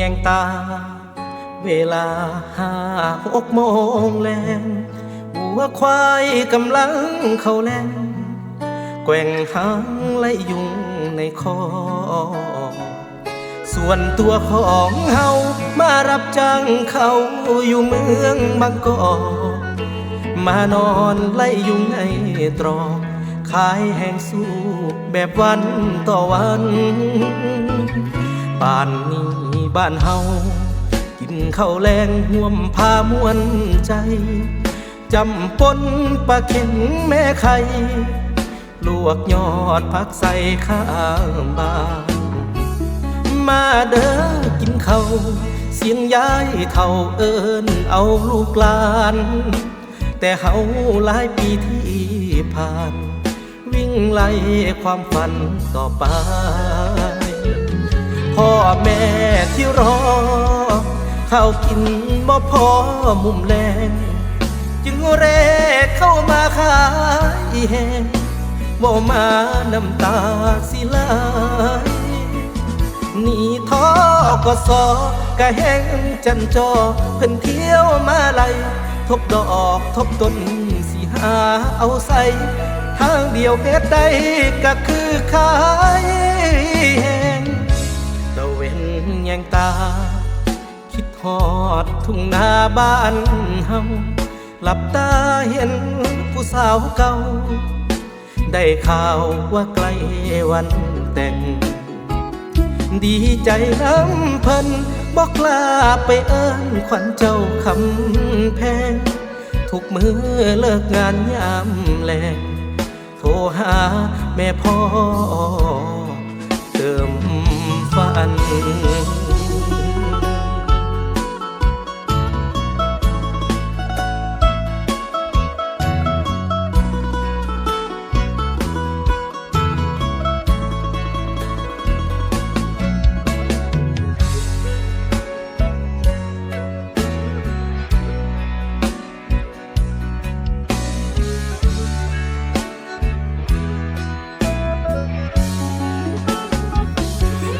ยังตา เวลาห้าหกโมงแลงหัวควายกำลังเข้าแลงแกว่งหางไล่ยุงในคอ ส่วนตัวของเฮามารับจ้างเขาอยู่เมืองบางกอกมานอนไล่ยุงในตรอกขายแห้งสู้แบบวันต่อวันป่านนี้ บ้านเฮากินข้าวแรงห่วมพามวนใจจำปนปลาเข็งแม่ไข่ลวกยอดผักใส่ข้างบ้านมาเด้อกินข้าวเสียงยายเท่าเอิญเอาลูกหลาน แต่เฮาหลายปีที่ผ่าน วิ่งไล่ความฝันต่อไป พ่อแม่ ที่รอ ข้าวกินบ่พอมุมแรงจึงเรเข้ามาขายแหงบ่มาน้ำตาสิไหลหนีท้อก็สอกะแห้งจันจอเพิ่นเที่ยวมาไลยทบดอกทบต้นสิหาเอาใส่ทางเดียวเพชรได้ก็คือขายแหง นแยงตา คิดฮอดทุ่งนาบ้านเฮาหลับตาเห็นผู้สาวเก่า ได้ข่าวว่าใกล้วันแต่ง ดีใจน้ำเพิ่นบอกลาไปเอิ้นขวัญเจ้าคำแพง ทุกมือเลิกงานยามแลงโทรหาแม่พ่อ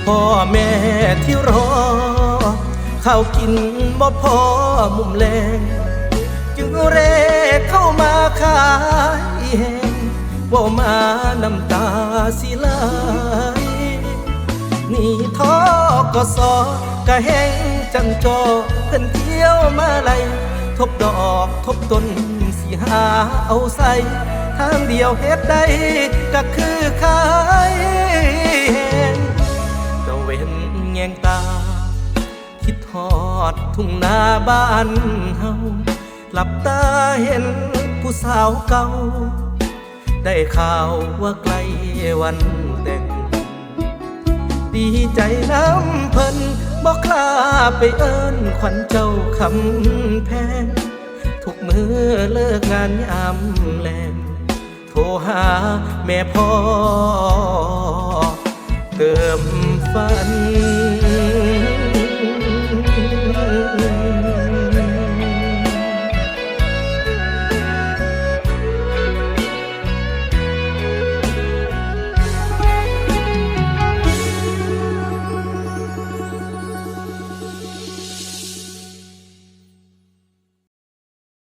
พ่อแม่ที่รอข้าวกินบ่พอมุมแรงจึงเรเข้ามาขายแหงว่ามาน้ำตาสิไหลนี่ท้อก็สอกะแห้งจังจอเพิ่นเที่ยวมาไลยทบดอกทบต้นสิหาเอาใส่ทางเดียวเฮ็ดได้ก็คือขาย แหงตะเว้นแงงตา คิดฮอดทุ่งนาบ้านเฮาหลับตาเห็นผู้สาวเก่า ได้ข่าวว่าใกล้วันแต่ง ดีใจน้ำเพิ่นบอกลาไปเอิ้นขวัญเจ้าคำแพง ทุกมือเลิกงานยามแลงโทรหาแม่พ่อ